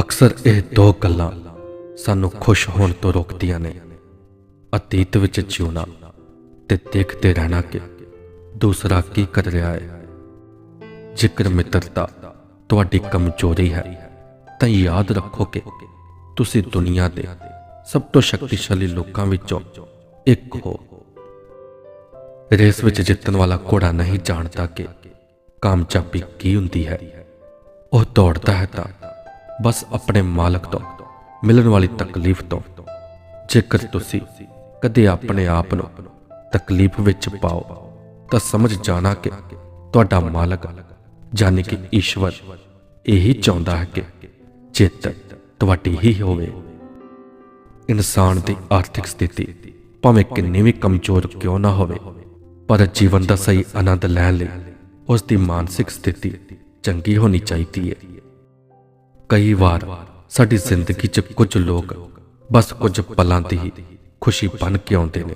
ਅਕਸਰ ਇਹ ਦੋ ਗੱਲਾਂ ਸਾਨੂੰ ਖੁਸ਼ ਹੋਣ ਤੋਂ ਰੋਕਦੀਆਂ ਨੇ। ਅਤੀਤ ਵਿੱਚ ਜਿਉਣਾ ਤੇ ਦੇਖਦੇ ਰਹਿਣਾ ਕਿ ਦੂਸਰਾ ਕੀ ਕਰ ਰਿਹਾ ਹੈ। ਜੇਕਰ ਮਿੱਤਰਤਾ ਤੁਹਾਡੀ ਕਮਜ਼ੋਰੀ ਹੈ, ਤਾਂ ਯਾਦ ਰੱਖੋ ਕਿ ਤੁਸੀਂ ਦੁਨੀਆ ਦੇ ਸਭ ਤੋਂ ਸ਼ਕਤੀਸ਼ਾਲੀ ਲੋਕਾਂ ਵਿੱਚੋਂ ਇੱਕ ਹੋ। ਰੇਸ ਵਿੱਚ ਜਿੱਤਣ ਵਾਲਾ ਘੋੜਾ ਨਹੀਂ ਜਾਣਦਾ ਕਿ ਕਾਮਯਾਬੀ ਕੀ ਹੁੰਦੀ ਹੈ। ਉਹ ਦੌੜਦਾ ਹੈ ਤਾਂ ਬਸ ਆਪਣੇ ਮਾਲਕ ਤੋਂ, ਮਿਲਣ ਵਾਲੀ ਤਕਲੀਫ ਤੋਂ। ਜੇਕਰ ਤੁਸੀਂ ਕਦੇ ਆਪਣੇ ਆਪ ਨੂੰ ਤਕਲੀਫ ਵਿੱਚ ਪਾਓ, ਤਾਂ ਸਮਝ ਜਾਣਾ ਕਿ ਤੁਹਾਡਾ ਮਾਲਕ, ਯਾਨੀ ਕਿ ਈਸ਼ਵਰ, ਇਹੀ ਚਾਹੁੰਦਾ ਹੈ ਕਿ ਜਿੱਤ ਤੁਹਾਡੀ ਹੀ ਹੋਵੇ। ਇਨਸਾਨ ਦੀ ਆਰਥਿਕ ਸਥਿਤੀ ਭਾਵੇਂ ਕਿੰਨੀ ਵੀ ਕਮਜ਼ੋਰ ਕਿਉਂ ਨਾ ਹੋਵੇ, ਪਰ ਜੀਵਨ ਦਾ ਸਹੀ ਆਨੰਦ ਲੈਣ ਲਈ ਉਸ ਦੀ ਮਾਨਸਿਕ ਸਥਿਤੀ ਚੰਗੀ ਹੋਣੀ ਚਾਹੀਦੀ ਹੈ। ਕਈ ਵਾਰ ਸਾਡੀ ਜ਼ਿੰਦਗੀ 'ਚ ਕੁਝ ਲੋਕ ਬਸ ਕੁਝ ਪਲਾਂ ਦੀ ਹੀ ਖੁਸ਼ੀ ਬਣ ਕੇ ਆਉਂਦੇ ਨੇ।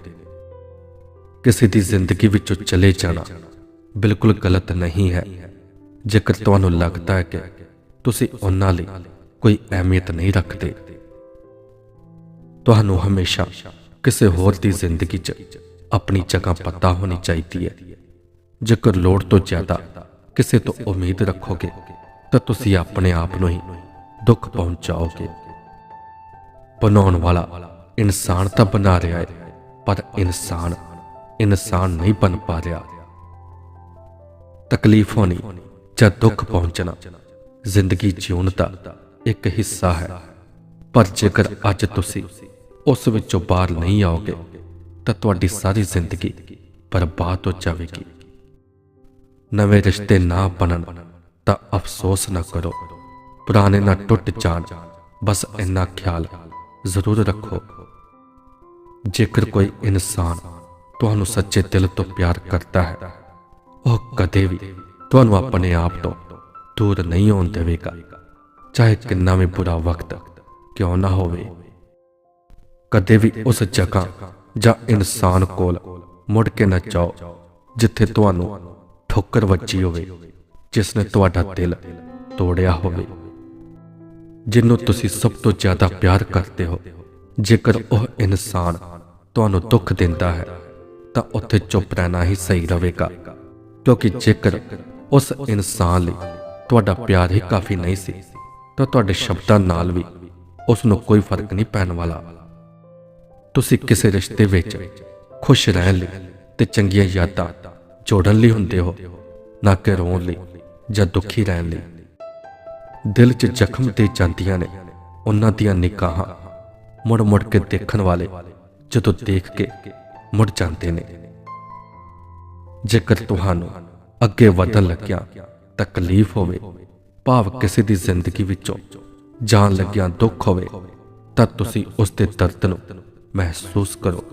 ਕਿਸੇ ਦੀ ਜ਼ਿੰਦਗੀ ਵਿੱਚੋਂ ਚਲੇ ਜਾਣਾ ਬਿਲਕੁਲ ਗਲਤ ਨਹੀਂ ਹੈ। ਜੇਕਰ ਤੁਹਾਨੂੰ ਲੱਗਦਾ ਹੈ ਕਿ ਤੁਸੀਂ ਉਹਨਾਂ ਲਈ ਕੋਈ ਅਹਿਮੀਅਤ ਨਹੀਂ ਰੱਖਦੇ, ਤੁਹਾਨੂੰ ਹਮੇਸ਼ਾ ਕਿਸੇ ਹੋਰ ਦੀ ਜ਼ਿੰਦਗੀ 'ਚ ਆਪਣੀ ਜਗ੍ਹਾ ਪਤਾ ਹੋਣੀ ਚਾਹੀਦੀ ਹੈ। ਜੇਕਰ ਲੋੜ ਤੋਂ ਜ਼ਿਆਦਾ ਕਿਸੇ ਤੋਂ ਉਮੀਦ ਰੱਖੋਗੇ, ਤਾਂ ਤੁਸੀਂ ਆਪਣੇ ਆਪ ਨੂੰ ਹੀ ਦੁੱਖ ਪਹੁੰਚਾਓਗੇ। ਬਣਾਉਣ ਵਾਲਾ ਇਨਸਾਨ ਤਾਂ ਬਣਾ ਰਿਹਾ ਹੈ ਪਰ ਇਨਸਾਨ ਇਨਸਾਨ ਨਹੀਂ ਬਣ ਪਾ ਰਿਹਾ। ਤਕਲੀਫ ਹੋਣੀ ਜਾਂ ਦੁੱਖ ਪਹੁੰਚਣਾ, ਜ਼ਿੰਦਗੀ ਜਿਉਣ ਦਾ ਇੱਕ ਹਿੱਸਾ ਹੈ। ਪਰ ਜੇਕਰ ਅੱਜ ਤੁਸੀਂ ਉਸ ਵਿੱਚੋਂ ਬਾਹਰ ਨਹੀਂ ਆਓਗੇ, ਤਾਂ ਤੁਹਾਡੀ ਸਾਰੀ ਜ਼ਿੰਦਗੀ ਬਰਬਾਦ ਹੋ ਜਾਵੇਗੀ। ਨਵੇਂ ਰਿਸ਼ਤੇ ਨਾ ਬਣਨ ਤਾਂ ਅਫਸੋਸ ਨਾ ਕਰੋ। ਪੁਰਾਣੇ ਨਾ ਟੁੱਟ ਜਾਣ। ਬਸ ਇੰਨਾ ਖਿਆਲ ਜ਼ਰੂਰ ਰੱਖੋ। ਜੇਕਰ ਕੋਈ ਇਨਸਾਨ ਤੁਹਾਨੂੰ ਸੱਚੇ ਦਿਲ ਤੋਂ ਪਿਆਰ ਕਰਦਾ ਹੈ, ਉਹ ਕਦੇ ਵੀ ਤੁਹਾਨੂੰ ਆਪਣੇ ਆਪ ਤੋਂ ਦੂਰ ਨਹੀਂ ਹੋਣ ਦੇਵੇਗਾ। ਚਾਹੇ ਕਿੰਨਾ ਵੀ ਬੁਰਾ ਵਕਤ ਕਿਉਂ ਨਾ ਹੋਵੇ। ਕਦੇ ਵੀ ਉਸ ਜਗ੍ਹਾ ਜਾਂ ਇਨਸਾਨ ਕੋਲ ਮੁੜ ਕੇ ਨਾ ਜਾਓ, ਜਿੱਥੇ ਤੁਹਾਨੂੰ ਠੋਕਰ ਵੱਜੀ ਹੋਵੇ, ਜਿਸ ਨੇ ਤੁਹਾਡਾ ਦਿਲ ਤੋੜਿਆ ਹੋਵੇ। ਜਿਹਨੂੰ ਤੁਸੀਂ ਸਭ ਤੋਂ ਜ਼ਿਆਦਾ ਪਿਆਰ ਕਰਦੇ ਹੋ। ਜੇਕਰ ਉਹ ਇਨਸਾਨ ਤੁਹਾਨੂੰ ਦੁੱਖ ਦਿੰਦਾ ਹੈ, ਤਾਂ ਉੱਥੇ ਚੁੱਪ ਰਹਿਣਾ ਹੀ ਸਹੀ ਰਹੇਗਾ। ਕਿਉਂਕਿ ਜੇਕਰ ਉਸ ਇਨਸਾਨ ਲਈ ਤੁਹਾਡਾ ਪਿਆਰ ਹੀ ਕਾਫੀ ਨਹੀਂ ਸੀ, ਤਾਂ ਤੁਹਾਡੇ ਸ਼ਬਦਾਂ ਨਾਲ ਵੀ ਉਸ ਨੂੰ ਕੋਈ ਫ਼ਰਕ ਨਹੀਂ ਪੈਣ ਵਾਲਾ। ਤੁਸੀਂ ਕਿਸੇ ਰਿਸ਼ਤੇ ਵਿੱਚ ਖੁਸ਼ ਰਹਿਣ ਲਈ ਤੇ ਚੰਗੀਆਂ ਯਾਦਾਂ ਜੋੜਨ ਲਈ ਹੁੰਦੇ ਹੋ, ਨਾ ਕਿ ਰੋਣ ਲਈ ਜਾਂ ਦੁਖੀ ਰਹਿਣ ਲਈ। ਦਿਲ 'ਚ ਜ਼ਖਮ ਦੇ ਜਾਂਦੀਆਂ ਨੇ। ਉਹਨਾਂ ਦੀਆਂ ਨਿਕਾਹਾਂ ਮੁੜ ਮੁੜ ਕੇ ਦੇਖਣ ਵਾਲੇ ਜਦੋਂ ਦੇਖ ਕੇ ਮੁੜ ਜਾਂਦੇ ਨੇ। ਜੇਕਰ ਤੁਹਾਨੂੰ ਅੱਗੇ ਵਧਣ ਲੱਗਿਆ ਤਕਲੀਫ ਹੋਵੇ, ਭਾਵ ਕਿਸੇ ਦੀ ਜ਼ਿੰਦਗੀ ਵਿੱਚੋਂ ਜਾਣ ਲੱਗਿਆ ਦੁੱਖ ਹੋਵੇ, ਤਾਂ ਤੁਸੀਂ ਉਸ ਦੇ ਦਰਦ ਨੂੰ ਮਹਿਸੂਸ ਕਰੋ।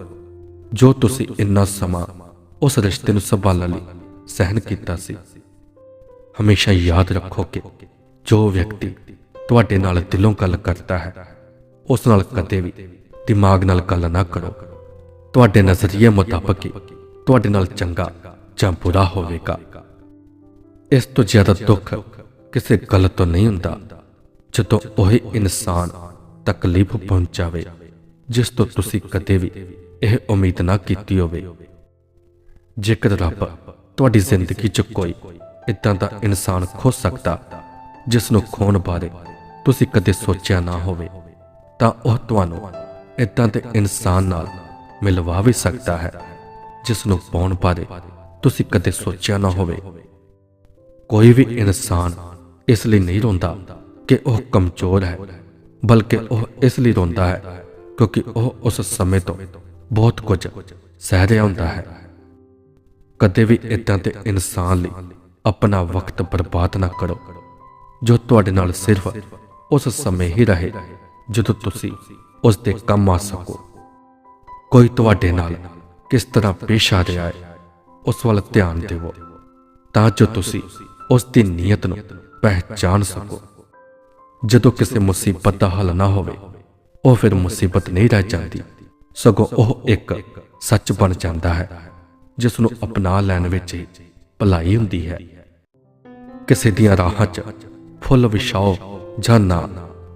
ਜੋ ਤੁਸੀਂ ਇੰਨਾ ਸਮਾਂ ਉਸ ਰਿਸ਼ਤੇ ਨੂੰ ਸੰਭਾਲਣ ਲਈ ਸਹਿਨ ਕੀਤਾ ਸੀ, ਹਮੇਸ਼ਾ ਯਾਦ ਰੱਖੋ ਕਿ ਜੋ ਵਿਅਕਤੀ ਤੁਹਾਡੇ ਨਾਲ ਦਿਲੋਂ ਗੱਲ ਕਰਦਾ ਹੈ, ਉਸ ਨਾਲ ਕਦੇ ਵੀ ਦਿਮਾਗ ਨਾਲ ਗੱਲ ਨਾ ਕਰੋ। ਤੁਹਾਡੇ ਨਜ਼ਰੀਏ ਮੁਤਾਬਕ ਤੁਹਾਡੇ ਨਾਲ ਚੰਗਾ ਜਾਂ ਬੁਰਾ ਹੋਵੇਗਾ। ਇਸ ਤੋਂ ਜ਼ਿਆਦਾ ਦੁੱਖ ਕਿਸੇ ਗੱਲ ਤੋਂ ਨਹੀਂ ਹੁੰਦਾ, ਜਦੋਂ ਉਹ ਇਨਸਾਨ ਤਕਲੀਫ ਪਹੁੰਚਾਵੇ ਜਿਸ ਤੋਂ ਤੁਸੀਂ ਕਦੇ ਵੀ ਇਹ ਉਮੀਦ ਨਾ ਕੀਤੀ ਹੋਵੇ। ਜੇਕਰ ਰੱਬ ਤੁਹਾਡੀ ਜ਼ਿੰਦਗੀ 'ਚ ਕੋਈ ਇਦਾਂ ਦਾ ਇਨਸਾਨ ਖੋ ਸਕਦਾ ਜਿਸ ਨੂੰ ਖੋਣ ਬਾਰੇ ਤੁਸੀਂ ਕਦੇ ਸੋਚਿਆ ਨਾ ਹੋਵੇ, ਤਾਂ ਉਹ ਤੁਹਾਨੂੰ ਇਦਾਂ ਦੇ ਇਨਸਾਨ ਨਾਲ ਮਿਲਵਾ ਵੀ ਸਕਦਾ ਹੈ ਜਿਸ ਨੂੰ ਪਾਉਣ ਬਾਰੇ ਤੁਸੀਂ ਕਦੇ ਸੋਚਿਆ ਨਾ ਹੋਵੇ। ਕੋਈ ਵੀ ਇਨਸਾਨ ਇਸ ਲਈ ਨਹੀਂ ਰੋਂਦਾ ਕਿ ਉਹ ਕਮਜ਼ੋਰ ਹੈ, ਬਲਕਿ ਉਹ ਇਸ ਲਈ ਰੋਂਦਾ ਹੈ ਕਿਉਂਕਿ ਉਹ ਉਸ ਸਮੇਂ ਤੋਂ ਬਹੁਤ ਕੁਝ ਸਹਿ ਰਿਹਾ ਹੁੰਦਾ ਹੈ। ਕਦੇ ਵੀ ਇਦਾਂ ਦੇ ਇਨਸਾਨ ਲਈ ਆਪਣਾ ਵਕਤ ਬਰਬਾਦ ਨਾ ਕਰੋ। ਜੋ ਤੁਹਾਡੇ ਨਾਲ ਸਿਰਫ ਉਸ ਸਮੇਂ ਹੀ ਰਹੇ, ਜਦੋਂ ਤੁਸੀਂ ਉਸ ਦੇ ਕੰਮ ਆ ਸਕੋ। ਕੋਈ ਤੁਹਾਡੇ ਨਾਲ ਕਿਸ ਤਰ੍ਹਾਂ ਪੇਸ਼ ਆ ਰਿਹਾ ਹੈ, ਉਸ ਵੱਲ ਧਿਆਨ ਦਿਵੋ ਤਾਂ ਜੋ ਤੁਸੀਂ ਉਸ ਦੀ ਨੀਅਤ ਨੂੰ ਪਹਿਚਾਨ ਸਕੋ। ਜਦੋਂ ਕਿਸੇ ਮੁਸੀਬਤ ਦਾ ਹੱਲ ਨਾ ਹੋਵੇ, ਉਹ ਫਿਰ ਮੁਸੀਬਤ ਨਹੀਂ ਰਹਿ ਜਾਂਦੀ। ਸਗੋਂ ਉਹ ਇੱਕ ਸੱਚ ਬਣ ਜਾਂਦਾ ਹੈ, ਜਿਸ ਨੂੰ ਅਪਣਾ ਲੈਣ ਵਿੱਚ ਹੀ ਭਲਾਈ ਹੁੰਦੀ ਹੈ। ਕਿਸੇ ਦੀਆਂ ਰਾਹਾਂ 'ਚ ਫੁੱਲ ਵਿਛਾਓ ਜਾਂ ਨਾ,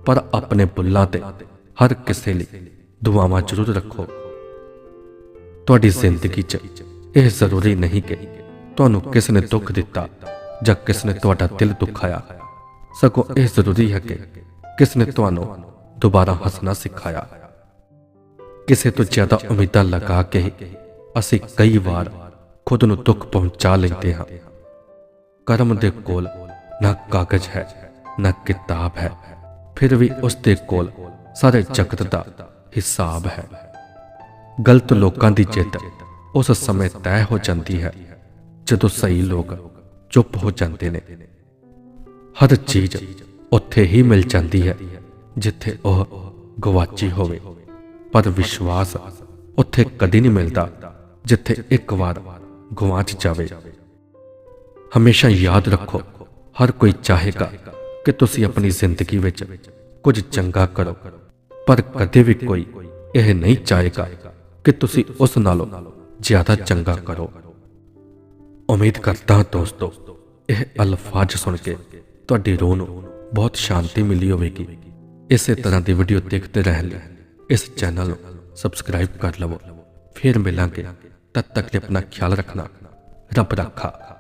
ਪਰ ਆਪਣੇ ਬੁੱਲਾਂ ਤੇ ਹਰ ਕਿਸੇ ਲਈ ਦੁਆਵਾਂ ਜ਼ਰੂਰ ਰੱਖੋ। ਤੁਹਾਡੀ ਜ਼ਿੰਦਗੀ 'ਚ ਇਹ ਜ਼ਰੂਰੀ ਨਹੀਂ ਕਿ ਤੁਹਾਨੂੰ ਕਿਸ ਨੇ ਦੁੱਖ ਦਿੱਤਾ ਜਾਂ ਕਿਸ ਨੇ ਤੁਹਾਡਾ ਦਿਲ ਦੁਖਾਇਆ। ਸਗੋਂ ਇਹ ਜ਼ਰੂਰੀ ਹੈ ਕਿ ਕਿਸ ਨੇ ਤੁਹਾਨੂੰ ਦੁਬਾਰਾ ਹੱਸਣਾ ਸਿਖਾਇਆ। ਕਿਸੇ ਤੋਂ ਜ਼ਿਆਦਾ ਉਮੀਦਾਂ ਲਗਾ ਕੇ ਅਸੀਂ ਕਈ ਵਾਰ ਖੁਦ ਨੂੰ ਦੁੱਖ ਪਹੁੰਚਾ ਲੈਂਦੇ ਹਾਂ। ਕਰਮ ਦੇ ਕੋਲ ਨਾ ਕਾਗਜ਼ ਹੈ, ਨਾ ਕਿਤਾਬ ਹੈ। ਫਿਰ ਵੀ ਉਸ ਦੇ ਕੋਲ ਸਾਰੇ ਜਗਤ ਦਾ ਹਿਸਾਬ ਹੈ। ਗਲਤ ਲੋਕਾਂ ਦੀ ਜਿੱਤ ਉਸ ਸਮੇਂ ਤੈਅ ਹੋ ਜਾਂਦੀ ਹੈ, ਜਦੋਂ ਸਹੀ ਲੋਕ ਚੁੱਪ ਹੋ ਜਾਂਦੇ ਨੇ। ਹਰ ਚੀਜ਼ ਉੱਥੇ ਹੀ ਮਿਲ ਜਾਂਦੀ ਹੈ, ਜਿੱਥੇ ਉਹ ਗਵਾਚੀ ਹੋਵੇ। ਪਰ ਵਿਸ਼ਵਾਸ ਉੱਥੇ ਕਦੀ ਨਹੀਂ ਮਿਲਦਾ, ਜਿੱਥੇ ਇੱਕ ਵਾਰ ਗਵਾਚ ਜਾਵੇ। ਹਮੇਸ਼ਾ ਯਾਦ ਰੱਖੋ ਹਰ ਕੋਈ ਚਾਹੇਗਾ ਕਿ ਤੁਸੀਂ ਆਪਣੀ ਜ਼ਿੰਦਗੀ ਵਿੱਚ ਕੁਝ ਚੰਗਾ ਕਰੋ, ਪਰ ਕਦੇ ਵੀ ਕੋਈ ਇਹ ਨਹੀਂ ਚਾਹੇਗਾ ਕਿ ਤੁਸੀਂ ਉਸ ਨਾਲੋਂ ਜ਼ਿਆਦਾ ਚੰਗਾ ਕਰੋ। ਉਮੀਦ ਕਰਦਾ ਦੋਸਤੋ, ਇਹ ਅਲਫਾਜ਼ ਸੁਣ ਕੇ ਤੁਹਾਡੀ ਰੂਹ ਨੂੰ ਬਹੁਤ ਸ਼ਾਂਤੀ ਮਿਲੀ ਹੋਵੇਗੀ। ਇਸੇ ਤਰ੍ਹਾਂ ਦੀ ਵੀਡੀਓ ਦੇਖਦੇ ਰਹਿਣ ਲਈ ਇਸ ਚੈਨਲ ਨੂੰ ਸਬਸਕ੍ਰਾਈਬ ਕਰ ਲਵੋ। ਫਿਰ ਮਿਲਾਂਗੇ। ਤਦ ਤੱਕ ਆਪਣਾ ਖਿਆਲ ਰੱਖਣਾ, ਰੱਬ ਰੱਖਾ